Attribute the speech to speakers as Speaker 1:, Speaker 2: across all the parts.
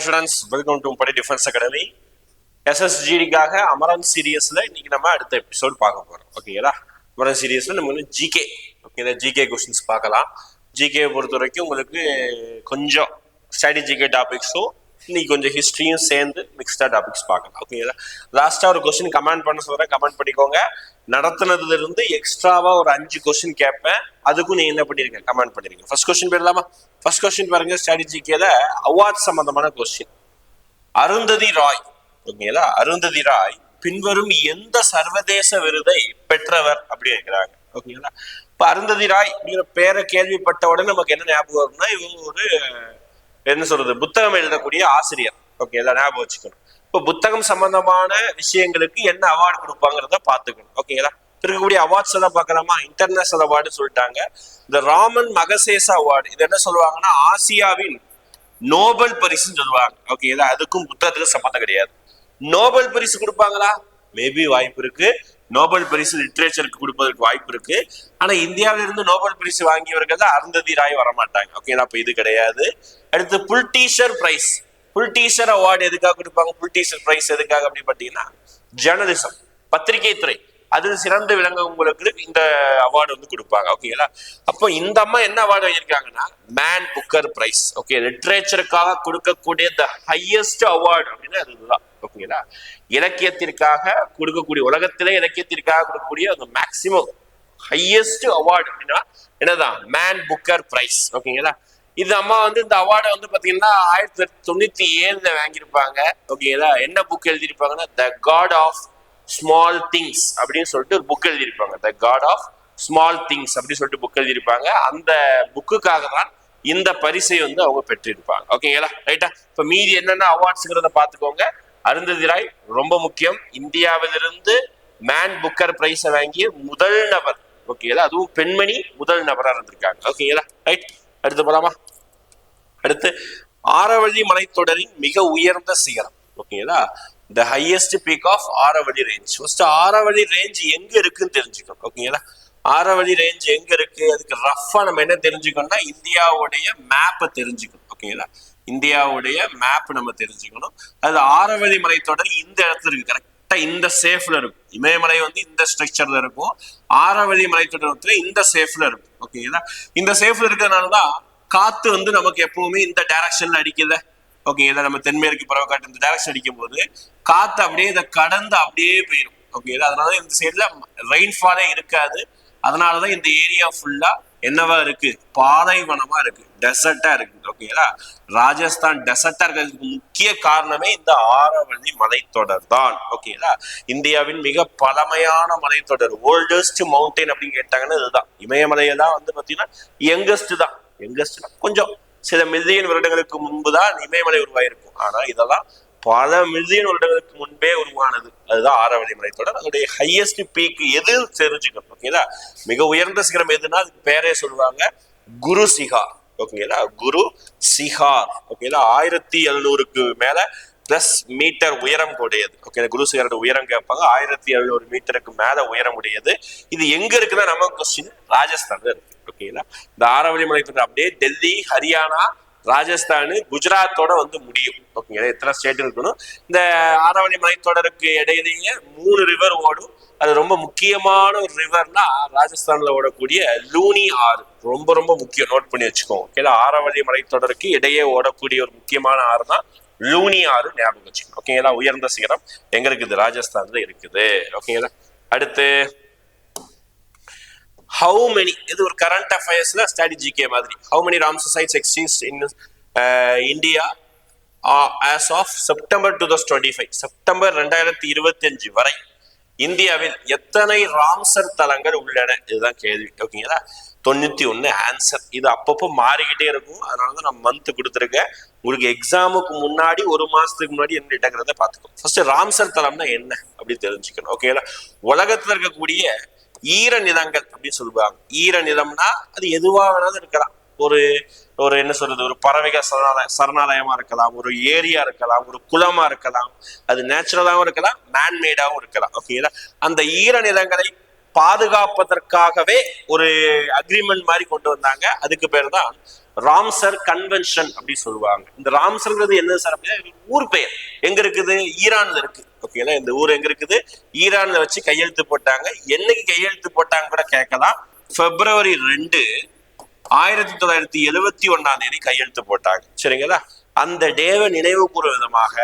Speaker 1: Hi students welcome to படி defence academy எஸ்எஸ்ஜிடிக்காக அமரன் சீரியஸ்ல இன்னைக்கு நம்ம அடுத்த எபிசோட் பார்க்க போறோம். ஓகேங்களா அமரன் சீரியஸ்ல நம்ம வந்து ஜிகே ஓகேங்களா ஜிகே கொஸ்டின்ஸ் பார்க்கலாம். ஜிகே பொறுத்த வரைக்கும் உங்களுக்கு கொஞ்சம் ஸ்டடி ஜிகே டாபிக்ஸும் இன்னைக்கு கொஞ்சம் ஹிஸ்ட்ரியும் சேர்ந்து மிக்ஸ்டா டாபிக்ஸ் பார்க்கலாம். ஓகேங்களா லாஸ்டா ஒரு கொஸ்டின் கமெண்ட் பண்ண சொல்றேன். கமெண்ட் பண்ணிக்கோங்க. நடத்துனதுல இருந்து எக்ஸ்ட்ராவா ஒரு அஞ்சு கொஸ்டின் கேட்பேன். அதுக்கும் நீ என்ன பண்ணிருக்க? கமெண்ட் பண்ணிருங்க ஃபர்ஸ்ட் கொஸ்டின் போயிடலாமா? ஃபர்ஸ்ட் கொஸ்டின் பாருங்க ஸ்ட்ராட்டஜிக்கேல அவார்ட் சம்பந்தமான கொஸ்டின் அருந்ததி ராய். ஓகேங்களா அருந்ததி ராய் பின்வரும் எந்த சர்வதேச விருதை பெற்றவர் அப்படி இருக்கிறாங்க ஓகேங்களா இப்ப அருந்ததி ராய் அப்படிங்கிற பேரை கேள்விப்பட்ட உடனே நமக்கு என்ன ஞாபகம் வரும்னா இவங்க ஒரு என்ன சொல்றது புத்தகம் எழுதக்கூடிய ஆசிரியர். ஓகே எல்லாம் ஞாபகம் வச்சுக்கணும். இப்போ புத்தகம் சம்பந்தமான விஷயங்களுக்கு என்ன அவார்டு கொடுப்பாங்கிறத பார்த்துக்கணும். ஓகேங்களா இருக்கக்கூடிய அவார்ட்ஸ் எல்லாம் பார்க்கலாமா? இன்டர்நேஷனல் அவார்டு சொல்லிட்டாங்க. இந்த ராமன் மகசேசா அவார்டு இது என்ன சொல்லுவாங்கன்னா ஆசியாவின் நோபல் பரிசுன்னு சொல்லுவாங்க. ஓகேங்களா அதுக்கும் புத்தகத்துக்கு சம்மந்தம் கிடையாது. நோபல் பரிசு கொடுப்பாங்களா? மேபி வாய்ப்பு இருக்கு. நோபல் பரிசு லிட்ரேச்சருக்கு கொடுப்பதற்கு வாய்ப்பு இருக்கு. ஆனா இந்தியாவில இருந்து நோபல் பரிசு வாங்கியவர்கள் தான் அருந்ததி ராய் வரமாட்டாங்க. ஓகேங்களா அப்ப இது கிடையாது. அடுத்து புல் டீச்சர் பிரைஸ் புல் டீச்சர் அவார்டு எதுக்காக கொடுப்பாங்க? புல் டீச்சர் பிரைஸ் எதுக்காக அப்படின்னு பாத்தீங்கன்னா ஜேர்னலிசம் பத்திரிகை துறை. அதில் சிறந்து விளங்குவங்களுக்கு இந்த அவார்டு வந்து கொடுப்பாங்க. ஓகேங்களா அப்போ இந்த அம்மா என்ன அவார்டு வாங்கியிருக்காங்கன்னா மேன் புக்கர் பிரைஸ் ஓகே லிட்ரேச்சருக்காக கொடுக்கக்கூடிய த ஹையஸ்ட் அவார்டு அப்படின்னா அதுதான் ஓகேங்களா? இலக்கியத்திற்காக கொடுக்கக்கூடிய உலகத்திலே இலக்கியத்திற்காக கொடுக்கக்கூடிய அந்த மேக்சிமம் ஹையஸ்ட் அவார்டு அப்படின்னா என்னதான்? மேன் புக்கர் பிரைஸ் ஓகேங்களா? இது அம்மா வந்து இந்த அவார்டை வந்து பாத்தீங்கன்னா ஆயிரத்தி தொள்ளாயிரத்தி தொண்ணூத்தி ஏழுல வாங்கியிருப்பாங்க. ஓகேங்களா? என்ன book எழுதியிருப்பாங்கன்னா the god of small things அப்படின்னு சொல்லிட்டு ஒரு புக் எழுதியிருப்பாங்க. The god of small things அப்படின்னு சொல்லிட்டு புக் எழுதியிருப்பாங்க. அந்த புக்குக்காக தான் இந்த பரிசை வந்து அவங்க பெற்றிருப்பாங்க. ஓகேங்களா? ரைட்டா இப்ப மீதி என்னென்ன அவார்ட்ஸ்ங்கிறத பாத்துக்கோங்க அருந்ததி ராய் ரொம்ப முக்கியம். இந்தியாவிலிருந்து மேன் புக்கர் பிரைஸை வாங்கிய முதல் நபர். ஓகேங்களா அதுவும் பெண்மணி முதல் நபரா இருந்திருக்காங்க. ஓகேங்களா ரைட் அடுத்து போலாமா? அடுத்து ஆரவழி மலைத்தொடரின் மிக உயர்ந்த சிகரம். ஓகேங்களா the highest peak of Aravalli range first Aravalli range எங்க இருக்குன்னு தெரிஞ்சுக்கணும். ஓகேங்களா ஆரவழி ரேஞ்ச் எங்க இருக்கு? அதுக்கு ரஃபா நம்ம என்ன தெரிஞ்சுக்கணும்னா இந்தியாவுடைய மேப்பை தெரிஞ்சுக்கணும். ஓகேங்களா இந்தியாவுடைய மேப் நம்ம தெரிஞ்சுக்கணும். அது ஆரவழி மலைத்தொடர் இந்த இடத்துல இருக்கு. கரெக்டா இந்த சேஃப்ல இருக்கும். இமயமலை வந்து இந்த ஸ்ட்ரக்சர்ல இருக்கும். ஆரவழி மலைத்தொடர் வந்து இந்த சேஃப்ல இருக்கும். ஓகேங்களா இந்த சேஃப்ல இருக்கிறதுனாலதான் காத்து வந்து நமக்கு எப்பவுமே இந்த டைரக்ஷன்ல அடிக்கல ஓகே இதை நம்ம தென்மேற்கு பறவைக்காட்டு இந்த டைரக்ஷன் அடிக்கும் போது காத்து அப்படியே இதை கடந்து அப்படியே போயிடும் ஓகே அதனால இந்த சைட்ல ரெயின்ஃபாலே இருக்காது. அதனாலதான் இந்த ஏரியா ஃபுல்லா என்னவா இருக்கு? பாலைவனமா இருக்கு. டெசர்ட்டா இருக்கு. ஓகேங்களா ராஜஸ்தான் டெசர்ட்டா இருக்கிறதுக்கு முக்கிய காரணமே இந்த ஆரவள்ளி மலைத்தொடர் தான். ஓகேங்களா இந்தியாவின் மிக பழமையான மலைத்தொடர் ஓல்டஸ்ட் மவுண்டைன் அப்படின்னு கேட்டாங்கன்னா இதுதான். இமயமலையை தான் வந்து பாத்தீங்கன்னா யங்கஸ்ட் தான். யங்கஸ்ட் கொஞ்சம் சில மில்லியன் வருடங்களுக்கு முன்பு தான் இமயமலை உருவாயிருக்கும். ஆனா இதெல்லாம் பல மில்லியன் வருடங்களுக்கு முன்பே உருவானது. அதுதான் ஆரவழி தொடர். அதனுடைய ஹையஸ்ட் பீக் எது தெரிஞ்சுக்கணும் ஓகேங்களா மிக உயர்ந்த சிகரம் எதுனா அதுக்கு பேரே சொல்லுவாங்க குரு சிகார் ஓகேங்களா குரு சிகார் ஓகேங்களா ஆயிரத்தி எழுநூறுக்கு மேல பிளஸ் மீட்டர் உயரம் உடையது ஓகே குரு சிகரோட உயரம் கேட்பாங்க ஆயிரத்தி எழுநூறு மீட்டருக்கு மேல உயரம் உடையது இது எங்க இருக்குன்னா நம்ம கொஸ்டின் ராஜஸ்தான் இருக்கு ஓகேங்களா இந்த ஆரவழி அப்படியே டெல்லி ஹரியானா ராஜஸ்தான் குஜராத்தோட வந்து முடியும். ஓகேங்களா? எத்தனை ஸ்டேட் இருக்கணும்? இந்த ஆரவணி மலைத்தொடருக்கு இடையிலேயே மூணு ரிவர் ஓடும். அது ரொம்ப முக்கியமான ஒரு ரிவர்னா ராஜஸ்தான்ல ஓடக்கூடிய லூனி ஆறு. ரொம்ப ரொம்ப முக்கியம். நோட் பண்ணி வச்சுக்கோங்க ஓகேங்களா? ஆரவழி மலைத்தொடருக்கு இடையே ஓடக்கூடிய ஒரு முக்கியமான ஆறு தான் லூனி ஆறு ஞாபகம் வச்சுக்கணும் ஓகேங்களா? உயர்ந்த சிகரம் எங்க இருக்குது ராஜஸ்தான்ல இருக்குது. ஓகேங்களா? அடுத்து ஹவு மெனி இது ஒரு கரண்ட் அஃபேர்ஸ்ல ஸ்ட்ராட்டஜிக்கே மாதிரி. How many Ramsar sites exchange in India as of September two thousand twenty five September ரெண்டாயிரத்தி இருபத்தி அஞ்சு வரை இந்தியாவில் எத்தனை ராம்சர் தலங்கள் உள்ளன? இதுதான் கேள்வி. ஓகேங்களா தொண்ணூத்தி ஒன்னு ஆன்சர் இது அப்பப்போ மாறிக்கிட்டே இருக்கும். அதனாலதான் நான் மந்த் கொடுத்துருக்கேன். உங்களுக்கு எக்ஸாமுக்கு முன்னாடி ஒரு மாசத்துக்கு முன்னாடி என்ன இடங்கிறத பாத்துக்கோ ஃபர்ஸ்ட் ராம்சர் தலம்னா என்ன? அப்படி தெரிஞ்சுக்கணும். ஓகேங்களா உலகத்துல இருக்கக்கூடிய ஈர நிலங்கள் அப்படின்னு சொல்லுவாங்க. ஈர நிலம்னா அது எதுவாக வேணாலும் இருக்கலாம். ஒரு ஒரு என்ன சொல்றது ஒரு பறவைகள் சரணாலய சரணாலயமா இருக்கலாம் ஒரு ஏரியா இருக்கலாம் ஒரு குளமா இருக்கலாம் அது நேச்சுரலாகவும் இருக்கலாம் மேன்மேடாகவும் இருக்கலாம். ஓகேங்களா அந்த ஈர நிலங்களை பாதுகாப்பதற்காகவே ஒரு அக்ரிமெண்ட் மாதிரி கொண்டு வந்தாங்க. அதுக்கு பேர் தான் ராம்சர் கன்வென்ஷன் அப்படி சொல்லுவாங்க. இந்த ராம்சர்ங்கிறது என்ன சார் அப்படின்னா ஊர் பெயர். எங்க இருக்குது? ஈரான்ல இருக்கு. பார்த்தீங்கன்னா இந்த ஊர் எங்க இருக்குது? ஈரான்ல வச்சு கையெழுத்து போட்டாங்க. என்னைக்கு கையெழுத்து போட்டாங்க கூட கேட்கலாம். பிப்ரவரி ரெண்டு ஆயிரத்தி தொள்ளாயிரத்தி எழுவத்தி ஒன்னாம் தேதி கையெழுத்து போட்டாங்க. சரிங்களா? அந்த டேவை நினைவு கூறும் விதமாக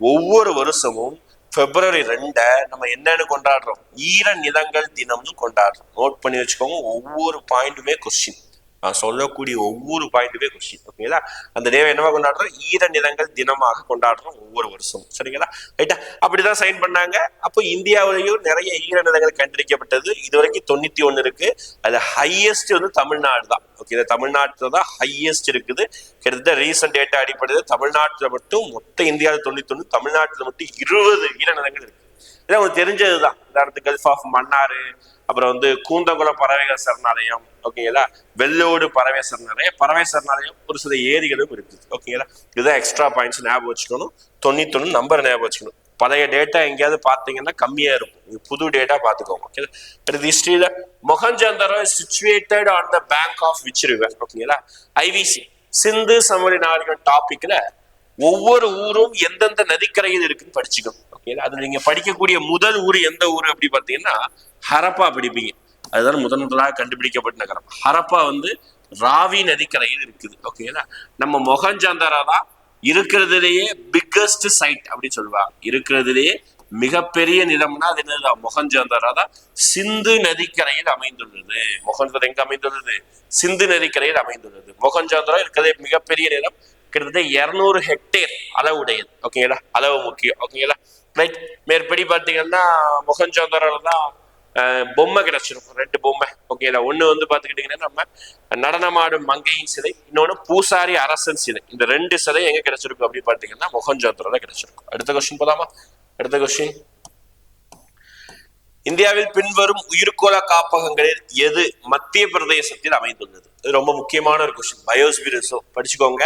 Speaker 1: ஒவ்வொரு வருஷமும் பிப்ரவரி ரெண்ட நம்ம என்னன்னு கொண்டாடுறோம்? ஈர நிலங்கள் தினம்னு கொண்டாடுறோம். நோட் பண்ணி வச்சுக்கோங்க ஒவ்வொரு பாயிண்ட்டுமே கொஸ்டின் நான் சொல்லக்கூடிய ஒவ்வொரு பாயிண்ட்டுமே கொஸ்டின் ஓகேங்களா? அந்த டேவை என்னவா கொண்டாடுறோம் ஈர நிலங்கள் தினமாக கொண்டாடுறோம் ஒவ்வொரு வருஷம் சரிங்களா? ரைட்டா? அப்படிதான் சைன் பண்ணாங்க. அப்போ இந்தியாவிலையும் நிறைய ஈர நிலங்கள் கண்டுபிடிக்கப்பட்டது இது வரைக்கும் தொண்ணூத்தி ஒன்னு இருக்கு. அது ஹையஸ்ட் வந்து தமிழ்நாடு தான் ஓகே தமிழ்நாட்டுல தான் ஹையஸ்ட் இருக்குது. கிட்டத்தட்ட ரீசன்ட் டேட்டா அடிப்படையில் தமிழ்நாட்டுல மட்டும் மொத்த இந்தியாவில் தொண்ணூத்தி ஒண்ணு தமிழ்நாட்டுல மட்டும் இருபது ஈர நிலங்கள் இருக்கு. இதெல்லாம் உங்களுக்கு தெரிஞ்சதுதான். உதாரணத்துக்கு கல்ஃப் ஆஃப் மன்னாரு அப்புறம் வந்து கூந்தங்குளம் பறவைகள் சரணாலயம் ஓகேங்களா? வெள்ளோடு பறவை சரணாலயம் பறவை சரணாலயம் ஒரு சில ஏரிகளும் இருக்குது ஓகேங்களா? இதுதான் எக்ஸ்ட்ரா பாயிண்ட்ஸ் ஞாபகம் வச்சுக்கணும். தொண்ணூத்தொன்னு நம்பர் ஞாபகம் வச்சுக்கணும். பழைய டேட்டா எங்கேயாவது பார்த்தீங்கன்னா கம்மியா இருக்கும். நீங்க புது டேட்டா பார்த்துக்கோங்க ஓகே அடுத்து ஹிஸ்டரியில Mohenjodaro situated on the bank of which river ஓகேங்களா? ஐவிசி சிந்து சமவெளி நாடுகள் டாபிக்ல ஒவ்வொரு ஊரும் எந்தெந்த நதிக்கரையில் இருக்குன்னு படிச்சுக்கணும். அதுல நீங்க படிக்கக்கூடிய முதல் ஊர் எந்த ஊர் அப்படி பார்த்தீங்கன்னா ஹரப்பா படிப்பீங்க. அதுதான் முதன் முதலாக கண்டுபிடிக்கப்பட்ட நகரம். ஹரப்பா வந்து ராவி நதிக்கரையில் இருக்குது. ஓகேங்களா நம்ம மொஹஞ்சந்தரா தான் இருக்கிறதுலேயே பிக்கஸ்ட் சைட் அப்படின்னு சொல்லுவாங்க. இருக்கிறதுலேயே மிகப்பெரிய நிலம்னா அது என்னதான் மொஹஞ்சந்தரா தான் சிந்து நதிக்கரையில் அமைந்துள்ளது. மொஹஞ்சந்தரா எங்க அமைந்துள்ளது? சிந்து நதிக்கரையில் அமைந்துள்ளது. மொகஞ்சாந்தரா இருக்கிறதே மிகப்பெரிய நிலம். கிட்டத்தட்ட இருநூறு ஹெக்டேர் அளவுடையது. ஓகேங்களா அளவு முக்கியம். ஓகேங்களா ரைட் மேற்படி பார்த்தீங்கன்னா மொஹஞ்சந்தரால தான் பொம்மை கிடைச்சிருக்கும். ரெண்டு பொம்மை. ஓகேங்களா ஒண்ணு வந்து பாத்துக்கிட்டீங்கன்னா நம்ம நடனமாடும் மங்கையின் சிலை இன்னொன்னு பூசாரி அரசன் சிலை. இந்த ரெண்டு சிலை எங்க கிடைச்சிருக்கும் அப்படின்னு பாத்தீங்கன்னா மொஹஞ்சந்தரால கிடைச்சிருக்கும். அடுத்த கொஸ்டின் போலாமா? அடுத்த கொஸ்டின் இந்தியாவில் பின்வரும் உயிர்கோள காப்பகங்களில் எது மத்திய பிரதேசத்தில் அமைந்துள்ளது? ரொம்ப முக்கியமான ஒரு கொஸ்டின் பயோஸ்பி ரிசர்வ் படிச்சுக்கோங்க.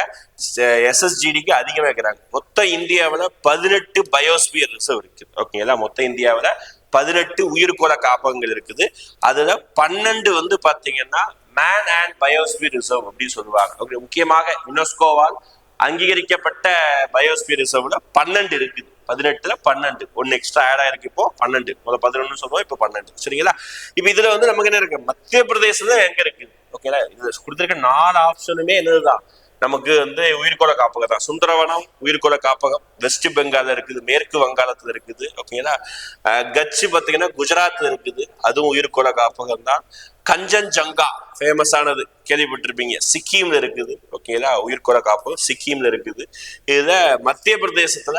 Speaker 1: எஸ்எஸ்ஜிடிக்கு அதிகமாக இருக்கிறாங்க மொத்த இந்தியாவில் பதினெட்டு பயோஸ்பியர் ரிசர்வ் இருக்குது ஓகேங்களா மொத்த இந்தியாவில் பதினெட்டு உயிர்கோள காப்பகங்கள் இருக்குது. அதில் பன்னெண்டு வந்து பார்த்தீங்கன்னா மேன் அண்ட் பயோஸ்பியர் ரிசர்வ் அப்படின்னு சொல்லுவாங்க. ஓகே முக்கியமாக யுனெஸ்கோவால் அங்கீகரிக்கப்பட்ட பயோஸ்பியர் ரிசர்வ்ல பன்னெண்டு இருக்குது. பதினெட்டுல பன்னெண்டு. ஒன்னு எக்ஸ்ட்ரா ஆட் ஆயிருக்கு இப்போ பன்னெண்டு. முதல் பதினொன்னு சொல்லுவோம் இப்போ பன்னெண்டு. சரிங்களா? இப்போ இதுல வந்து நமக்கு என்ன இருக்கு? மத்திய பிரதேசம் தான் எங்க இருக்குது ஓகேங்களா இது கொடுத்துருக்க நாலு ஆப்ஷனுமே என்னதுதான்? நமக்கு வந்து உயிர்கோள காப்பகம் தான். சுந்தரவனம் உயிர்கோள காப்பகம் வெஸ்ட் பெங்கால இருக்குது மேற்கு வங்காளத்துல இருக்குது ஓகேங்களா அஹ் கட்சி பாத்தீங்கன்னா குஜராத்ல இருக்குது அதுவும் உயிர்கோள காப்பகம் தான். கஞ்சன்ஜங்கா ஃபேமஸானது கேள்விப்பட்டிருப்பீங்க. சிக்கிம்ல இருக்குது ஓகேங்களா உயிர்கோள காப்பகம் சிக்கிம்ல இருக்குது. இதுல மத்திய பிரதேசத்துல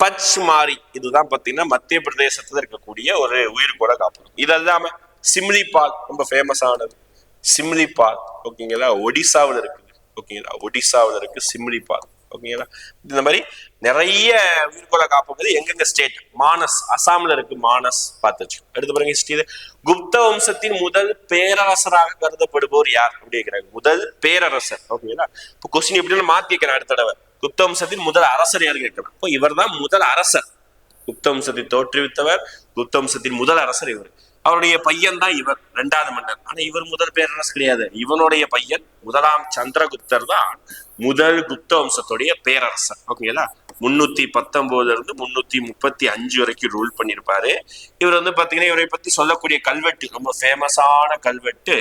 Speaker 1: பச்மாரி இதுதான் பார்த்தீங்கன்னா மத்திய பிரதேசத்துல இருக்கக்கூடிய ஒரு உயிர்கோள காப்பகம். இது இல்லாம சிம்லிபால் ரொம்ப ஃபேமஸானது சிம்லிபால் ஓகேங்களா? ஒடிசாவில் இருக்குது ஓகேங்களா? ஒடிசாவில் இருக்கு சிம்லிபால் ஓகேங்களா? இந்த மாதிரி நிறைய உயிர்கோள காப்பகம் எங்கெங்க ஸ்டேட் மானஸ் அசாம்ல இருக்கு மானஸ் பார்த்துச்சு அடுத்து பாருங்க ஹிஸ்டரி குப்த வம்சத்தின் முதல் பேரரசராக கருதப்படுபவர் யார்? அப்படி கேட்கிறாங்க முதல் பேரரசர். ஓகேங்களா? இப்போ கொஸ்டின் எப்படின்னு மாத்தி கேட்கிறேன் அடுத்த தடவை. குப்த வம்சத்தின் முதல் அரசர் யாரு கேட்கலாம் இப்போ இவர் தான் முதல் அரசர். குப்த வம்சத்தை தோற்றுவித்தவர் குப்த வம்சத்தின் முதல் அரசர் இவர். அவருடைய பையன் தான் இவர் ரெண்டாவது மன்னர். ஆனா இவர் முதல் பேரரசு கிடையாது இவனுடைய பையன் முதலாம் சந்திரகுப்தர் தான் முதல் குப்த வம்சத்துடைய பேரரசர். ஓகேங்களா முன்னூத்தி பத்தொன்பதுல இருந்து முன்னூத்தி முப்பத்தி அஞ்சு வரைக்கும் ரூல் பண்ணியிருப்பாரு. இவர் வந்து பாத்தீங்கன்னா இவரை பத்தி சொல்லக்கூடிய கல்வெட்டு ரொம்ப ஃபேமஸான கல்வெட்டு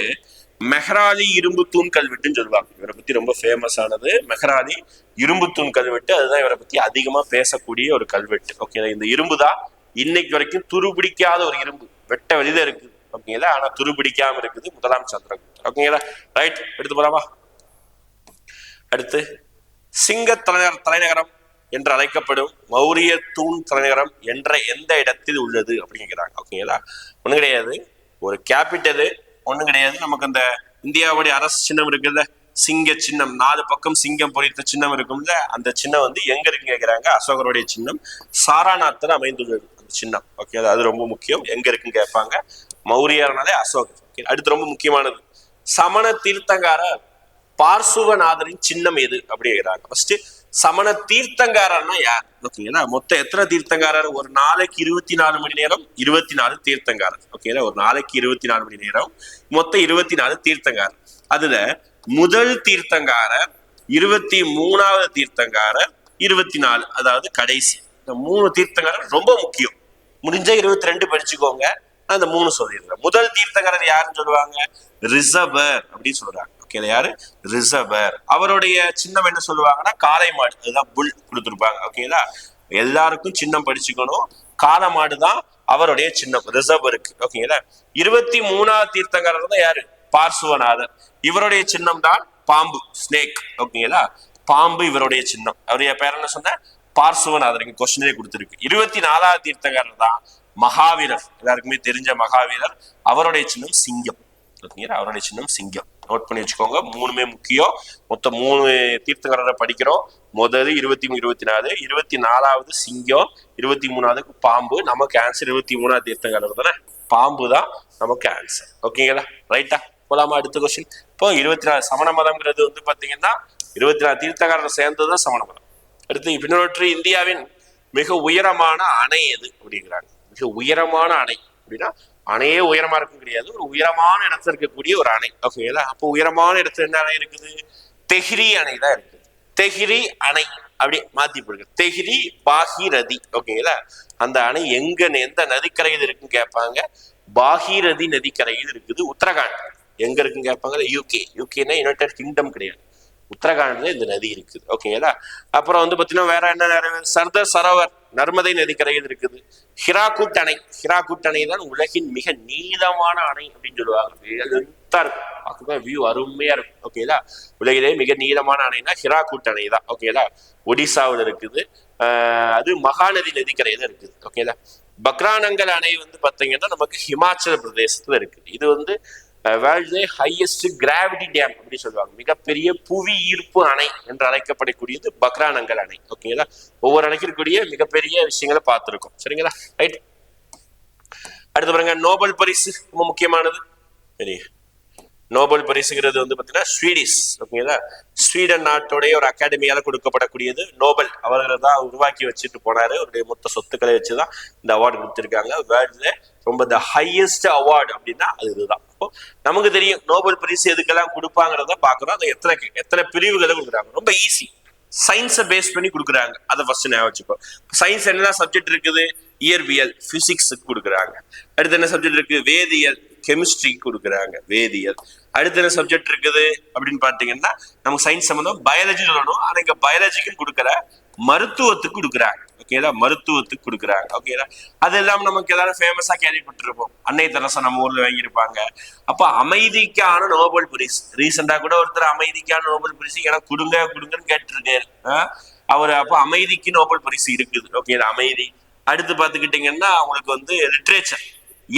Speaker 1: மெஹராலி இரும்பு தூண் கல்வெட்டுன்னு சொல்லுவாங்க. இவரை பத்தி ரொம்ப ஃபேமஸ் ஆனது மெஹராலி இரும்பு தூண் கல்வெட்டு. அதுதான் இவரை பத்தி அதிகமா பேசக்கூடிய ஒரு கல்வெட்டு. ஓகே இந்த இரும்பு தான் இன்னைக்கு வரைக்கும் துருபிடிக்காத ஒரு இரும்பு. வெட்ட வெளியில இருக்குது ஓகேங்களா ஆனா துருபிடிக்காம இருக்குது முதலாம் சந்திரகுப்தர் ஓகேங்களா ரைட் எடுத்து போலாமா? அடுத்து சிங்க தலைநகர் தலைநகரம் என்று அழைக்கப்படும் மௌரிய தூண் தலைநகரம் என்ற எந்த இடத்தில் உள்ளது அப்படின்னு ஓகேங்களா ஒன்றும் கிடையாது. ஒரு கேபிட்டலு ஒன்றும் கிடையாது. நமக்கு அந்த இந்தியாவுடைய அரசு சின்னம் இருக்குல்ல? சிங்க சின்னம். நாலு பக்கம் சிங்கம் பொறித்த சின்னம் இருக்கும்ல? அந்த சின்னம் வந்து எங்க இருக்குன்னு கேக்குறாங்க? அசோகருடைய சின்னம் சாராநாத்தில் அமைந்துள்ளது. சின்னம். ஓகே அது ரொம்ப முக்கியம். எங்க இருக்குன்னு கேட்பாங்க. மௌரியர்னாலே அசோகர் ஓகே அடுத்து ரொம்ப முக்கியமானது. சமண தீர்த்தங்காரர் பார்சுவநாதரின் சின்னம் எது? அப்படிங்கிறாங்க ஃபர்ஸ்ட் சமண தீர்த்தங்காரர்னா யார்? ஓகேங்களா மொத்தம் எத்தனை தீர்த்தங்காரர்? ஒரு நாளைக்கு இருபத்தி நாலு மணி நேரம் இருபத்தி நாலு தீர்த்தங்காரர் ஓகேங்களா ஒரு நாளைக்கு இருபத்தி நாலு மணி நேரம் மொத்தம் இருபத்தி நாலு தீர்த்தங்காரர். அதுல முதல் தீர்த்தங்காரர் இருபத்தி மூணாவது தீர்த்தங்காரர் இருபத்தி நாலு அதாவது கடைசி. இந்த மூணு தீர்த்தங்காரர் ரொம்ப முக்கியம். முடிஞ்ச இருபத்தி ரெண்டு படிச்சுக்கோங்க அந்த மூணு சொல்லிடுறேன். முதல் தீர்த்தங்கரர் யாருன்னு சொல்லுவாங்க? ரிசர்வர் அப்படின்னு சொல்றாங்க. ஓகே யாரு? ரிசர்வர் அவருடைய சின்னம் என்ன சொல்லுவாங்கன்னா காளை மாடு. அதுதான் புல் கொடுத்துருப்பாங்க. ஓகேங்களா எல்லாருக்கும் சின்னம் படிச்சுக்கணும். காளை மாடு தான் அவருடைய சின்னம். ரிசர்வருக்கு ஓகேங்களா இருபத்தி மூணாவது தீர்த்தங்கரர் தான் யாரு? பார்சுவநாதர். இவருடைய சின்னம் தான் பாம்பு. ஸ்னேக் ஓகேங்களா பாம்பு இவருடைய சின்னம். அவருடைய பேர் என்ன சொன்ன? பார்சுவன் அதற்கு கொஸ்டினே கொடுத்துருக்கு. இருபத்தி நாலாவது தீர்த்தகாரர் தான் மகாவீரர். எல்லாருக்குமே தெரிஞ்ச மகாவீரர். அவருடைய சின்னம் சிங்கம். ஓகேங்களா அவருடைய சின்னம் சிங்கம். நோட் பண்ணி வச்சுக்கோங்க. மூணுமே முக்கியம். மொத்தம் மூணு தீர்த்தங்கரரை படிக்கிறோம். முதல் இருபத்தி மூணு இருபத்தி நாலு இருபத்தி நாலாவது சிங்கம். இருபத்தி மூணாவதுக்கு பாம்பு. நமக்கு ஆன்சர் இருபத்தி மூணாவது தீர்த்தங்கரர் தானே? பாம்பு தான் நமக்கு ஆன்சர் ஓகேங்களா? ரைட்டா போலாமா அடுத்த கொஸ்டின் இப்போ இருபத்தி நாலு சமண மதம்ங்கிறது வந்து பாத்தீங்கன்னா இருபத்தி நாலு தீர்த்தகாரரை சேர்ந்தது தான் சமண மதம். அடுத்து பின்னொற்று இந்தியாவின் மிக உயரமான அணை எது அப்படிங்கிறாங்க. மிக உயரமான அணை அப்படின்னா அணையே உயரமா இருக்கும் கிடையாது. ஒரு உயரமான இடத்துல இருக்கக்கூடிய ஒரு அணை. ஓகேங்களா அப்போ உயரமான இடத்துல என்ன அணை இருக்குது? தெஹ்ரி அணை தான் இருக்குது. தெஹ்ரி அணை அப்படி மாத்தி போடுங்க. தெஹ்ரி பாகிரதி ஓகேங்களா அந்த அணை எங்க எந்த நதிக்கரையில் இருக்குன்னு கேட்பாங்க? பாகீரதி நதிக்கரையில் இருக்குது உத்தரகாண்ட். எங்க இருக்குன்னு கேட்பாங்க? யூகே யூகேனா யுனைடெட் கிங்டம் கிடையாது. உத்தரகாண்ட்ல இந்த நதி இருக்குது. ஓகேங்களா அப்புறம் வந்து பார்த்தீங்கன்னா வேற என்ன சர்தர் சரோவர் நர்மதை நதிக்கரையில் இருக்குது. ஹிராகுட் அணை ஹிராகுட் அணை தான் உலகின் மிக நீளமான அணை அப்படின்னு சொல்லுவாங்க. இருக்கும். வியூ அருமையா இருக்கும். ஓகேங்களா உலகிலே மிக நீளமான அணைனா ஹிராகுட் அணை தான் ஓகேங்களா ஒடிசாவில் இருக்குது. ஆஹ் அது மகாநதி நதிக்கரையில இருக்குது. ஓகேங்களா பக்ரானங்கல் அணை வந்து பார்த்தீங்கன்னா நமக்கு ஹிமாச்சல பிரதேசத்துல இருக்குது. இது வந்து வேர்ல்டு ஹையஸ்ட் கிராவிட்டி டேம் அப்படின்னு சொல்லுவாங்க. மிகப்பெரிய புவி ஈர்ப்பு அணை என்று அழைக்கப்படக்கூடியது பக்ரானங்கல் அணை. ஓகேங்களா ஒவ்வொரு அணைக்கு இருக்கக்கூடிய மிகப்பெரிய விஷயங்களை பார்த்துருக்கோம். சரிங்களா? ரைட் அடுத்து பாருங்க நோபல் பரிசு ரொம்ப முக்கியமானது. சரி. நோபல் பரிசுங்கிறது வந்து பாத்தீங்கன்னா ஸ்வீடிஷ் ஓகேங்களா ஸ்வீடன் நாட்டுடைய ஒரு அகாடமியால கொடுக்கப்படக்கூடியது நோபல். அவர்கள் தான் உருவாக்கி வச்சுட்டு போனாரு. அவருடைய மொத்த சொத்துக்களை வச்சுதான் இந்த அவார்டு கொடுத்திருக்காங்க. வேர்ல்ட்ல ரொம்ப த ஹையஸ்ட் அவார்டு அப்படின்னா அது இதுதான் அப்போ நமக்கு தெரியும் நோபல் பரிசு எதுக்கெல்லாம் கொடுப்பாங்கிறத பாக்குறோம் அது எத்தனை எத்தனை பிரிவுகளை கொடுக்குறாங்க. ரொம்ப ஈஸி சயின்ஸை பேஸ் பண்ணி கொடுக்குறாங்க. அதை ஃபர்ஸ்ட் ஞாபகம் வச்சுக்கோ. சயின்ஸ் என்னென்ன சப்ஜெக்ட் இருக்குது? இயற்பியல் பிசிக்ஸுக்கு கொடுக்குறாங்க. அடுத்து என்ன சப்ஜெக்ட் இருக்கு? வேதியியல் கெமிஸ்ட்ரி கொடுக்குறாங்க. வேதியியல். அடுத்து என்ன சப்ஜெக்ட் இருக்குது? அப்படின்னு பாத்தீங்கன்னா நமக்கு சயின்ஸ் சம்மந்தம் பயாலஜி சொல்லணும் ஆனா இங்க பயாலஜிக்கும் கொடுக்குற மருத்துவத்துக்கு கொடுக்குறாங்க. ஓகேதா மருத்துவத்துக்கு கொடுக்குறாங்க ஓகேதா அது எல்லாம் நமக்கு எல்லாரும் ஃபேமஸாக கேள்விப்பட்டிருப்போம் அன்னை தெரசா நம்ம ஊர்ல வாங்கியிருப்பாங்க. அப்ப அமைதிக்கான நோபல் பரிசு. ரீசெண்டாக கூட ஒருத்தர் அமைதிக்கான நோபல் பரிசு எனக்கு கொடுங்க கொடுங்கன்னு கேட்டிருக்காரு. ஆஹ் அவர் அப்போ அமைதிக்கு நோபல் பரிசு இருக்குது ஓகே அமைதி. அடுத்து பார்த்துக்கிட்டிங்கன்னா அவங்களுக்கு வந்து லிட்ரேச்சர்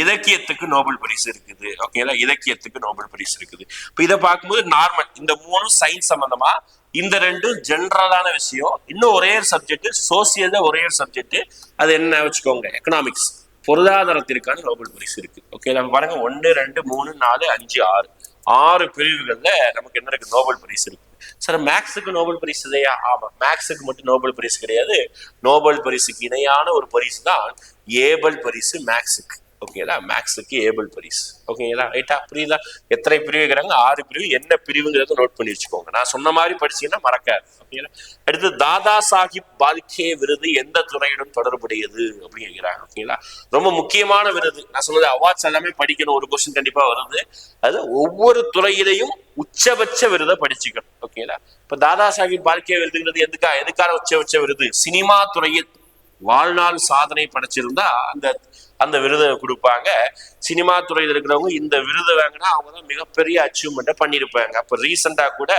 Speaker 1: இலக்கியத்துக்கு நோபல் பரிசு இருக்குது ஓகேங்களா இலக்கியத்துக்கு நோபல் பரிசு இருக்குது. இப்ப இதை பார்க்கும்போது நார்மல் இந்த மூணும் சயின்ஸ் சம்பந்தமா இந்த ரெண்டும் ஜென்ரலான விஷயம். இன்னும் ஒரே சப்ஜெக்ட் சோசியல்ல ஒரே சப்ஜெக்ட் அது என்ன வச்சுக்கோங்க? எக்கனாமிக்ஸ் பொருளாதாரத்திற்கான நோபல் பரிசு இருக்கு. ஓகே நம்ம பாருங்க. ஒன்னு ரெண்டு மூணு நாலு அஞ்சு ஆறு. ஆறு பிரிவுகள்ல நமக்கு என்ன இருக்கு? நோபல் பரிசு இருக்கு. சார் மேக்ஸுக்கு நோபல் பரிசு இல்லையா? ஆமா. மேக்ஸுக்கு மட்டும் நோபல் பரிசு கிடையாது. நோபல் பரிசுக்கு இணையான ஒரு பரிசு தான் ஏபல் பரிசு மேக்ஸுக்கு ஓகேங்களா மேக்ஸுக்கு ஏபிள் பரிசு ஓகேங்களா ரைட்டா புரியுதா? எத்தனை பிரிவு இருக்கிறாங்க ஆறு பிரிவு. என்ன பிரிவுங்கிறத நோட் பண்ணி வச்சுக்கோங்க. நான் சொன்ன மாதிரி படிச்சீங்கன்னா மறக்காது. ஓகேங்களா அடுத்து தாதா சாஹிப் பால்கே விருது எந்த துறையுடன் தொடர்புடையது? அப்படின்னு கேட்கிறாங்க ஓகேங்களா ரொம்ப முக்கியமான விருது. நான் சொன்னது அவார்ட்ஸ் எல்லாமே படிக்கணும். ஒரு கொஸ்டின் கண்டிப்பா வருது. அது ஒவ்வொரு துறையிலையும் உச்சபட்ச விருதை படிச்சுக்கணும். ஓகேங்களா இப்ப தாதா சாஹிப் பால்கே விருதுங்கிறது எதுக்கா? எதுக்கான உச்சபட்ச விருது? சினிமா துறையில் வாழ்நாள் சாதனை படைச்சிருந்தா அந்த அந்த விருதை கொடுப்பாங்க. சினிமா துறையில் இருக்கிறவங்க இந்த விருதை வாங்கினா அவங்க தான் மிகப்பெரிய அச்சீவ்மெண்ட்டை பண்ணியிருப்பாங்க. அப்போ ரீசெண்டாக கூட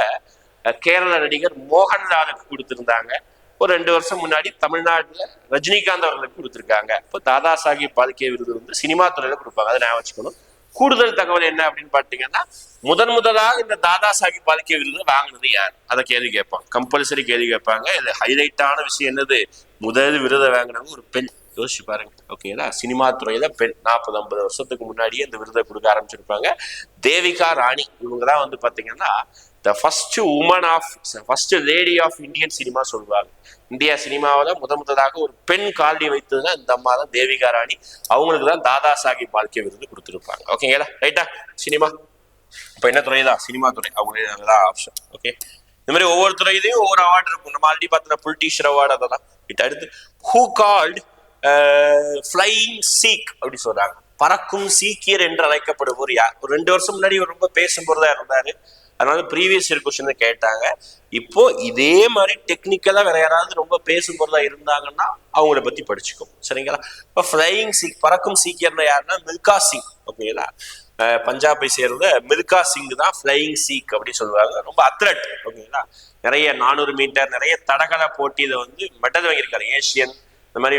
Speaker 1: கேரள நடிகர் மோகன்லாலுக்கு கொடுத்துருந்தாங்க. ஒரு ரெண்டு வருஷம் முன்னாடி தமிழ்நாட்டில் ரஜினிகாந்த் அவர்களுக்கு கொடுத்துருக்காங்க. இப்போ தாதா சாஹிப் பால்கே விருது வந்து சினிமா துறையில் கொடுப்பாங்க. அதை நான் வச்சுக்கணும். கூடுதல் தகவல் என்ன அப்படின்னு பார்த்தீங்கன்னா முதன் முதலாக இந்த தாதா சாஹிப் பால்கே விருது வாங்கினது யார்? அதை கேள்வி கேட்பாங்க கம்பல்சரி கேள்வி கேட்பாங்க. இது ஹைலைட்டான விஷயம் என்னது? முதல் விருதை வாங்கினவங்க ஒரு பெண். யோசிச்சு பாருங்க. ஓகேங்களா சினிமா துறையில பெண் நாற்பது ஐம்பது வருஷத்துக்கு முன்னாடியே இந்த விருதை கொடுக்க ஆரம்பிச்சிருப்பாங்க. தேவிகா ராணி இவங்க தான் வந்து பாத்தீங்கன்னா the first woman of first lady of Indian cinema சொல்லுவாங்க. இந்தியா சினிமாவில் முத முதலாக ஒரு பெண் காலடி வைத்ததுன்னா இந்த அம்மா தான் தேவிகா ராணி. அவங்களுக்கு தான் தாதா சாஹிப் வாழ்க்கை விருது கொடுத்துருப்பாங்க. ஓகேங்களா ரைட்டா சினிமா? இப்போ என்ன துறை தான்? சினிமா துறை. அவங்க தான் ஆப்ஷன் ஓகே இந்த மாதிரி ஒவ்வொரு துறையிலையும் ஒவ்வொரு அவார்டு இருக்கும். நம்ம ஆல்ரெடி பார்த்தோம் புல் டீச்சர் அவார்டு அதெல்லாம். இட் அடுத்து ஹூ கால்ட் ஃப்ளையிங் சீக் அப்படி சொல்றாங்க. பறக்கும் சீக்கியர் என்று அழைக்கப்படுவோர் யார் ஒரு ரெண்டு வருஷம் முன்னாடி இவர் ரொம்ப பேசும்போதா இருந்தாரு. அதனால ப்ரீவியஸ் இயர் கொஸ்டின் கேட்டாங்க. இப்போ இதே மாதிரி டெக்னிக்கலா வேற யாராவது ரொம்ப பேசும்போதா இருந்தாங்கன்னா அவங்கள பத்தி படிச்சுக்கும் சரிங்களா? இப்போ ஃப்ளையிங் சீக் பறக்கும் சீக்கியர்னா யாருன்னா மில்கா சிங் ஓகேங்களா பஞ்சாபை சேர்ந்த மில்கா சிங் தான் ஃப்ளையிங் சீக் அப்படின்னு சொல்லுவாங்க. ரொம்ப அத்லட் ஓகேங்களா நிறைய நானூறு மீட்டர் நிறைய தடகள போட்டியில வந்து மெடல் வாங்கியிருக்காரு. ஏசியன் இந்த மாதிரி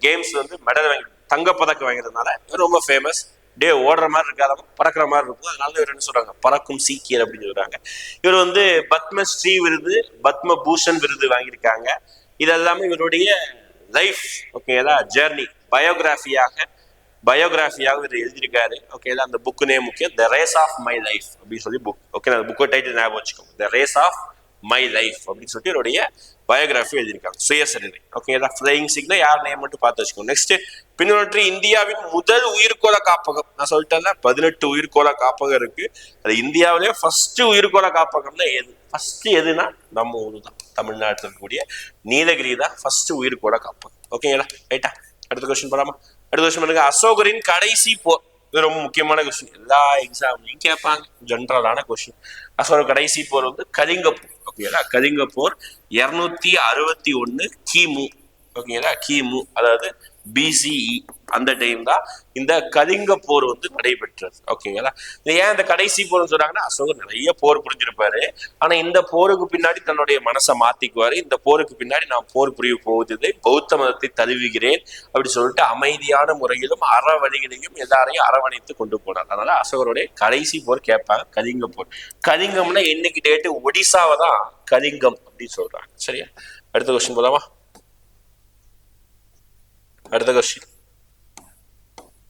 Speaker 1: கேம்ஸ் வந்து மெடல் வாங்கி தங்கப்பதக்கம் வாங்கிறதுனால ரொம்ப ஃபேமஸ் டே ஓடுற மாதிரி இருக்காத. பறக்கிற மாதிரி இருக்கும். அதனால இவர் என்ன சொல்றாங்க? பறக்கும் சீக்கியர் அப்படின்னு சொல்றாங்க. இவர் வந்து பத்மஸ்ரீ விருது பத்ம பூஷன் விருது வாங்கியிருக்காங்க. இதெல்லாமே இவருடைய லைஃப் ஓகேதா ஜேர்னி பயோகிராஃபியாக பயோகிராஃபியாக இவர் எழுதியிருக்காரு. ஓகேதா அந்த புக்கு நேம் முக்கியம். The race of my life அப்படின்னு சொல்லி புக் ஓகே அந்த புக்கு டைட்டில் ஞாபகம் வச்சுக்கோங்க. The race of my life அப்படின்னு சொல்லிட்டு இவருடைய பயோகிராஃபி எழுதியிருக்காங்க. சுயசரிதை. ஓகேங்களா ஃப்ளையிங் சிக்னா யார் நேம் மட்டும் பார்த்து வச்சுக்கோங்க. நெக்ஸ்ட் பின்னொன்று இந்தியாவின் முதல் உயிர்கோள காப்பகம். நான் சொல்லிட்டேன்ல பதினெட்டு உயிர்கோள காப்பகம் இருக்கு. அது இந்தியாவிலேயே ஃபர்ஸ்ட் உயிர்கோள காப்பகம்னா எது? ஃபர்ஸ்ட் எதுனா நம்ம ஊர் தான். தமிழ்நாட்டில் இருக்கக்கூடிய நீலகிரி தான் ஃபர்ஸ்ட் உயிர்கோள காப்பகம். ஓகேங்களா ரைட்டா அடுத்த கொஸ்டின் போலாமா? அடுத்த கொஸ்டின் பண்ணுங்க அசோகரின் கடைசி போர். இது ரொம்ப முக்கியமான கொஸ்டின் எல்லா எக்ஸாம்லையும் கேட்பாங்க. ஜென்ரலான கொஸ்டின் அசோகர் கடைசி போர் வந்து கலிங்க போர் ஓகேங்களா? கலிங்க போர் இருநூத்தி அறுபத்தி ஒன்னு கிமு ஓகேங்களா? கிமு அதாவது பிசிஇ அந்த டைம் தான் இந்த கலிங்க போர் வந்து நடைபெற்றது. ஓகேங்களா இது ஏன் இந்த கடைசி போர்னு சொல்றாங்கன்னா அசோகர் நிறைய போர் புரிஞ்சிருப்பாரு. ஆனா இந்த போருக்கு பின்னாடி தன்னுடைய மனசை மாத்திக்குவாரு. இந்த போருக்கு பின்னாடி நான் போர் புரிய போவதில்லை பௌத்த மதத்தை தழுவுகிறேன் அப்படி சொல்லிட்டு அமைதியான முறையிலும் அறவழிகளையும் எல்லாரையும் அரவணைத்து கொண்டு போனார். அதனால அசோகருடைய கடைசி போர் கேட்பாங்க கலிங்க போர். கலிங்கம்னா இன்னைக்கு டேட்டு ஒடிசாவை தான் கலிங்கம் அப்படின்னு சொல்றாங்க. சரியா? அடுத்த கொஸ்டின் போலாமா? அடுத்த கொஸ்டின்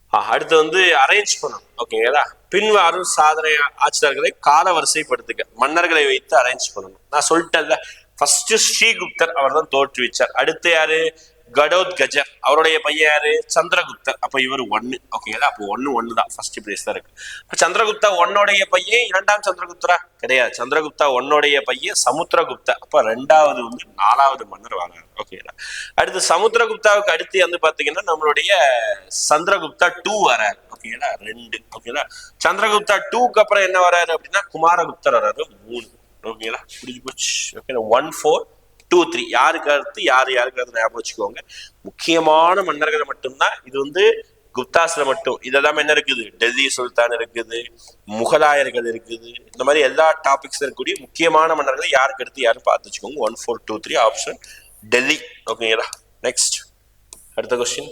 Speaker 1: அடுத்து வந்து அரேஞ்ச் பண்ணணும். ஓகேங்களா பின்வரும் சாதனை ஆட்சியாளர்களை கால வரிசைப்படுத்துக மன்னர்களை வைத்து அரேஞ்ச் பண்ணணும். நான் சொல்லிட்டேன்ல ஃபர்ஸ்ட் ஸ்ரீகுப்தர் அவர் தான் தோற்றுவிச்சார். அடுத்து யாரு? கடோத் கஜர் அவருடைய பையன் யாரு? சந்திரகுப்தர். அப்ப இவர் ஒன்னு ஓகேங்களா அப்போ ஒன்னு ஒன்னு தான். ஃபர்ஸ்ட் பிளேஸ் தான் இருக்கு. இப்ப சந்திரகுப்தா ஒன்னுடைய பையன் இரண்டாம் சந்திரகுப்தரா? கிடையாது. சந்திரகுப்தா ஒன்னுடைய பையன் சமுத்திரகுப்தா. அப்ப ரெண்டாவது வந்து நாலாவது மன்னர் வாங்க ஓகேங்களா அடுத்து சமுத்திரகுப்தாவுக்கு அடுத்து வந்து பாத்தீங்கன்னா நம்மளுடைய சந்திரகுப்தா டூ வராரு. ஓகேங்களா ரெண்டு. ஓகேங்களா சந்திரகுப்தா டூக்கு அப்புறம் என்ன வராரு அப்படின்னா குமாரகுப்தர் வராரு. மூணு. ஓகேங்களா புரிஞ்சு போச்சு. Okay one four two three யாருக்கு அடுத்து யார் யாருக்கு அடுத்து ஞாபகம் வச்சுக்கோங்க. முக்கியமான மன்னர்கள் மட்டும்தான் இது வந்து குப்தாஸ்ல மட்டும். இதெல்லாம் என்ன இருக்குது? டெல்லி சுல்தான் இருக்குது முகலாயர்கள் இருக்குது. இந்த மாதிரி எல்லா டாபிக்ஸ் இருக்கக்கூடிய முக்கியமான மன்னர்களை யாருக்கு எடுத்து யாரும் பார்த்து வச்சுக்கோங்க. One four two three option Delhi. ஓகேங்களா நெக்ஸ்ட் அடுத்த கொஸ்டின்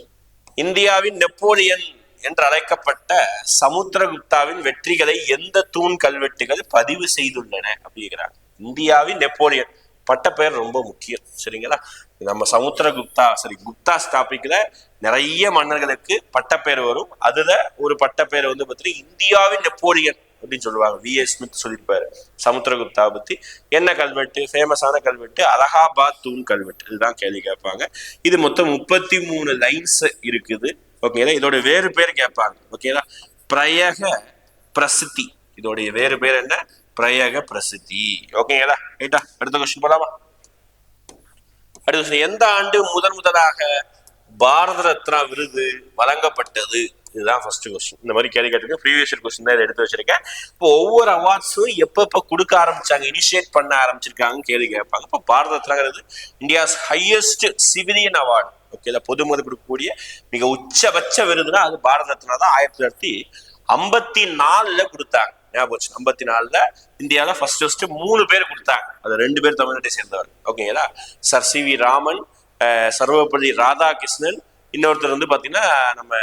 Speaker 1: இந்தியாவின் நெப்போலியன் என்று அழைக்கப்பட்ட சமுத்திரகுப்தாவின் வெற்றிகளை எந்த தூண் கல்வெட்டுகள் பதிவு செய்துள்ளன? அப்படிங்கிறாங்க இந்தியாவின் நெப்போலியன். பட்டப்பெயர் ரொம்ப முக்கியம் சரிங்களா? நம்ம சமுத்திரகுப்தா சரி குப்தா ஸ்டாபிக்ல நிறைய மன்னர்களுக்கு பட்டப்பெயர் வரும். அதுல ஒரு பட்டப்பெயர் வந்து பார்த்தீங்கன்னா இந்தியாவின் நெப்போலியன் அப்படின்னு சொல்லுவாங்க. வி எஸ் ஸ்மித் சொல்லியிருப்பாரு சமுத்திரகுப்தா பத்தி. என்ன கல்வெட்டு? ஃபேமஸான கல்வெட்டு அலகாபாத் தூண் கல்வெட்டு. இதுதான் கேள்வி கேட்பாங்க. இது மொத்தம் முப்பத்தி மூணு லைன்ஸ் இருக்குது. ஓகேங்களா இதோட வேறு பேர் கேட்பாங்க. ஓகேங்களா பிரயக பிரசித்தி. இதோடைய வேறு பேர் என்ன? பிரயக பிரசித்தி. ஓகேங்களா? ரைட்டா? அடுத்த கொஸ்டின் போலாமா? அடுத்த கொஸ்டின் எந்த ஆண்டு முதன் முதலாக பாரத ரத்னா விருது வழங்கப்பட்டது? இதுதான் ஃபர்ஸ்ட் கொஸ்டின் இந்த மாதிரி கேள்வி கேட்டிருக்கேன். ப்ரீவியஸ் கொஸ்டின் தான் இதை எடுத்து வச்சிருக்கேன். இப்போ ஒவ்வொரு அவார்ட்ஸும் எப்பப்போ கொடுக்க ஆரம்பிச்சாங்க? இனிஷியேட் பண்ண ஆரம்பிச்சிருக்காங்க கேள்வி கேட்பாங்க. இப்போ Bharat ரத்னாங்கிறது India's highest civilian award okay பொதுமது கொடுக்கக்கூடிய மிக உச்சபட்ச விருதுனா அது பாரத ரத்னா தான். ஆயிரத்தி தொள்ளாயிரத்தி ஐம்பத்தி நாலுல கொடுத்தாங்க. ஞாபகம் வச்சு ஐம்பத்தி நாலுல இந்தியாவில ஃபர்ஸ்ட் ஃபர்ஸ்ட் மூணு பேர் கொடுத்தாங்க. அது ரெண்டு பேர் தமிழ்நாட்டை சேர்ந்தவர். ஓகேங்களா சர் சி வி ராமன் சர்வபதி சர்வப்பள்ளி ராதாகிருஷ்ணன் இன்னொருத்தர் வந்து பாத்தீங்கன்னா நம்ம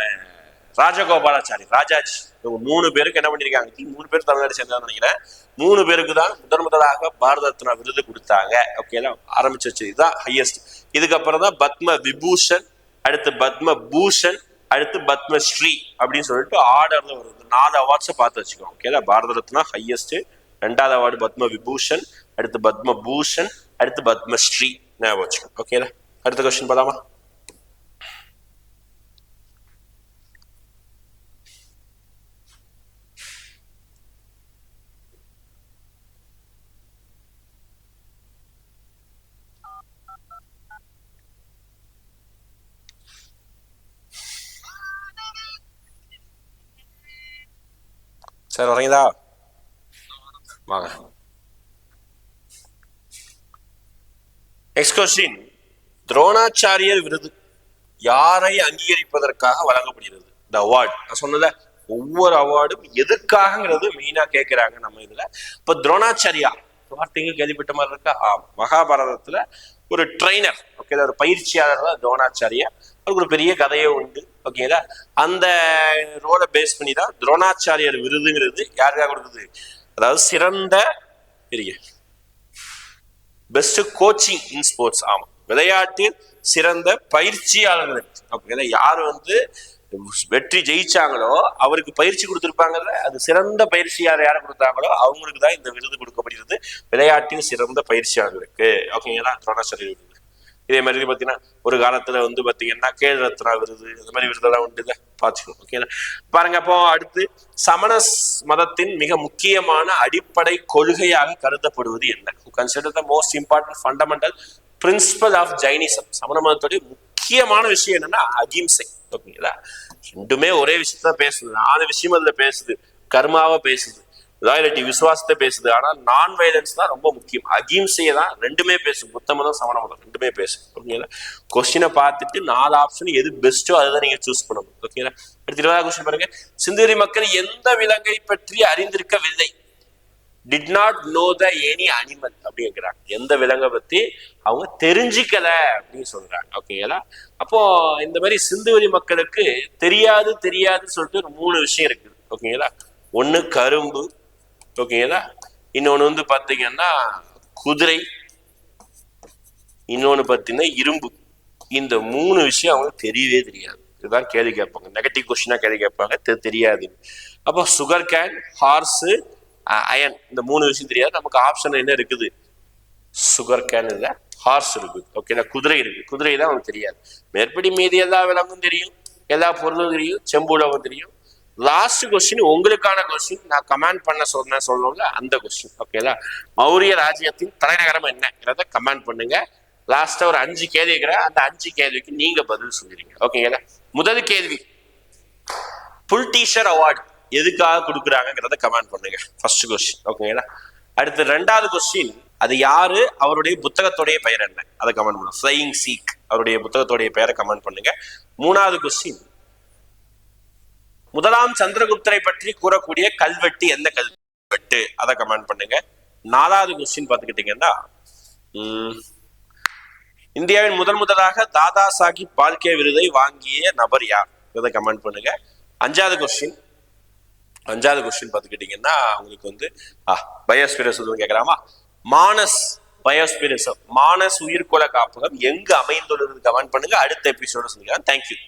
Speaker 1: ராஜகோபாலாச்சாரி ராஜாஜி. இவங்க மூணு பேருக்கு என்ன பண்ணிருக்காங்க? மூணு பேர் தமிழ்நாடு சேர்ந்ததான் நினைக்கிறேன். மூணு பேருக்கு தான் முதன் முதலாக பாரத ரத்னா விருது கொடுத்தாங்க. ஓகேங்களா ஆரம்பிச்சு வச்சு இதுதான் ஹையஸ்ட் இதுக்கப்புறம் தான் பத்ம விபூஷன் அடுத்து பத்ம பூஷன் அடுத்து பத்மஸ்ரீ அப்படின்னு சொல்லிட்டு ஆர்டர்ல வருது நாலு அவார்ட்ஸை பார்த்து வச்சுக்கோங்க. ஓகேங்களா பாரத ரத்னா ஹையஸ்ட் ரெண்டாவது அவார்டு பத்ம விபூஷன் அடுத்து பத்ம பூஷன் அடுத்து பத்மஸ்ரீ ஞாபகம் வச்சுக்கோங்க. ஓகேங்களா அடுத்த கொஸ்டின் பார்த்தாமா சார் வரீங்களா வாங்க. நெக்ஸ்ட் கொஸ்டின் துரோணாச்சாரியர் விருது யாரை அங்கீகரிப்பதற்காக வழங்கப்படுகிறது? இந்த அவார்ட் நான் சொன்னல ஒவ்வொரு அவார்டும் எதுக்காகங்கிறது மெயினா கேட்கிறாங்க நம்ம இதுல. இப்ப துரோணாச்சாரியா? வார்த்தைங்க கேள்விப்பட்ட மாதிரி இருக்கா? மகாபாரதத்துல ஒரு ட்ரைனர் ஓகே ஒரு பயிற்சியாளர் தான் துரோணாச்சாரியா அவருக்கு ஒரு பெரிய கதையே உண்டு. ஓகேங்களா அந்த ரோலை பேஸ் பண்ணி தான் துரோணாச்சாரியர் விருதுங்கிறது யாருக்காக கொடுக்குது? அதாவது சிறந்த பெரிய பெஸ்ட் கோச்சிங் இன் ஸ்போர்ட்ஸ் ஆமா. விளையாட்டில் சிறந்த பயிற்சியாளர்களுக்கு ஓகேங்களா யார் வந்து வெற்றி ஜெயிச்சாங்களோ அவருக்கு பயிற்சி கொடுத்துருப்பாங்கல்ல? அது சிறந்த பயிற்சியாளர் யாரை கொடுத்தாங்களோ அவங்களுக்கு தான் இந்த விருது கொடுக்கப்படுகிறது. விளையாட்டின் சிறந்த பயிற்சியாளர்களுக்கு. ஓகேங்களா துரோணாச்சாரியர் விருது. இதே மாதிரி பாத்தீங்கன்னா ஒரு காலத்துல வந்து பார்த்தீங்கன்னா கேள் ரத்னா விருது இந்த மாதிரி விருதெல்லாம் உண்டு பார்த்துக்கணும் ஓகேங்களா பாருங்க அப்போ அடுத்து சமண மதத்தின் மிக முக்கியமான அடிப்படை கொள்கையாக கருதப்படுவது என்ன? Consider the most important fundamental principle of Jainism சமண மதத்துடைய முக்கியமான விஷயம் என்னன்னா அகிம்சை ஓகேங்களா ரெண்டுமே ஒரே விஷயத்தான் பேசுது நாலு விஷயம் அதுல பேசுது கர்மாவை பேசுது. லாயலிட்டி விசுவாசத்தை பேசுது. ஆனால் நான் வயலன்ஸ் தான் ரொம்ப முக்கியம். அகிம்சையை தான் ரெண்டுமே பேசும். புத்த மதம் சமண மதம். ரெண்டுமே பேசும். ஓகேங்களா கொஸ்டினை பார்த்துட்டு நாலு ஆப்ஷன் எது பெஸ்ட்டோ அதை தான் நீங்க சூஸ் பண்ணணும். ஓகேங்களா அடுத்து இருபதாவது கொஸ்டின் பாருங்க. சிந்தேரி மக்கள் எந்த விலங்கை பற்றி அறிந்திருக்கவில்லை? Did not know the any animal அப்படிங்கிறாங்க எந்த விலங்கை பத்தி அவங்க தெரிஞ்சுக்கல அப்படின்னு சொல்றாங்க. ஓகேங்களா அப்போ இந்த மாதிரி சிந்துவெளி மக்களுக்கு தெரியாது தெரியாதுன்னு சொல்லிட்டு ஒரு மூணு விஷயம் இருக்குது. ஓகேங்களா ஒண்ணு கரும்பு ஓகேங்களா? இன்னொன்னு வந்து பார்த்தீங்கன்னா குதிரை. இன்னொன்னு பார்த்தீங்கன்னா இரும்பு. இந்த மூணு விஷயம் அவங்களுக்கு தெரியவே தெரியாது. இதுதான் கேள்வி கேட்பாங்க. நெகட்டிவ் கொஸ்டினா கேள்வி கேட்பாங்க. தெரியாது. அப்போ சுகர் கேன் ஹார்ஸு அயன் இந்த மூணு விஷயம் தெரியாது. நமக்கு ஆப்ஷன் என்ன இருக்குது? சுகர் கேன் இல்லை ஹார்ஸ் இருக்குது. ஓகேங்களா? குதிரை இருக்குது. குதிரை தான் அவங்களுக்கு தெரியாது. மேற்படி மீதி எல்லா விலங்கும் தெரியும். எல்லா பொருளும் தெரியும். செம்பு உலகம் தெரியும். லாஸ்ட் கொஸ்டின் உங்களுக்கான கொஸ்டின் நான் கமெண்ட் பண்ண சொன்னேன் சொல்லணும்ல அந்த கொஸ்டின் ஓகேங்களா மௌரிய ராஜ்யத்தின் தலைநகரம் என்னங்கிறத கமெண்ட் பண்ணுங்க. லாஸ்டா ஒரு அஞ்சு கேள்வி இருக்கிறேன் அந்த அஞ்சு கேள்விக்கு நீங்க பதில் சொல்லிடுங்க. ஓகேங்களா முதல் கேள்வி. புல் டீஷர் அவார்டு எதுக்காக கொடுக்குறாங்கிறத கமெண்ட் பண்ணுங்க. ஃபர்ஸ்ட் கொஸ்டின் ஓகேங்களா அடுத்து ரெண்டாவது கொஸ்டின் அது யாரு? அவருடைய புத்தகத்துடைய பெயர் என்ன? அதை கமெண்ட் பண்ணுங்க ஃப்ளையிங் சீக் அவருடைய புத்தகத்துடைய பெயரை கமெண்ட் பண்ணுங்க. மூணாவது கொஸ்டின் முதலாம் சந்திரகுப்தரை பற்றி கூறக்கூடிய கல்வெட்டு எந்த கல்வெட்டு? அதை கமெண்ட் பண்ணுங்க. நாலாவது கொஸ்டின் பார்த்துக்கிட்டீங்கன்னா இந்தியாவின் முதன் முதலாக தாதா சாஹிப் பால்கே விருதை வாங்கிய நபர் யார்? இதை கமெண்ட் பண்ணுங்க. அஞ்சாவது கொஸ்டின் அஞ்சாவது கொஸ்டின் பார்த்துக்கிட்டீங்கன்னா உங்களுக்கு வந்து ஆ பயோஸ்பிரசம் கேட்கலாமா? மானஸ் பயோஸ்பிரசம் மானஸ் உயிர்கோள காப்பகம் எங்கு அமைந்துள்ளது? கமெண்ட் பண்ணுங்க. அடுத்த எபிசோட சொல்லிக்கலாம். தேங்க்யூ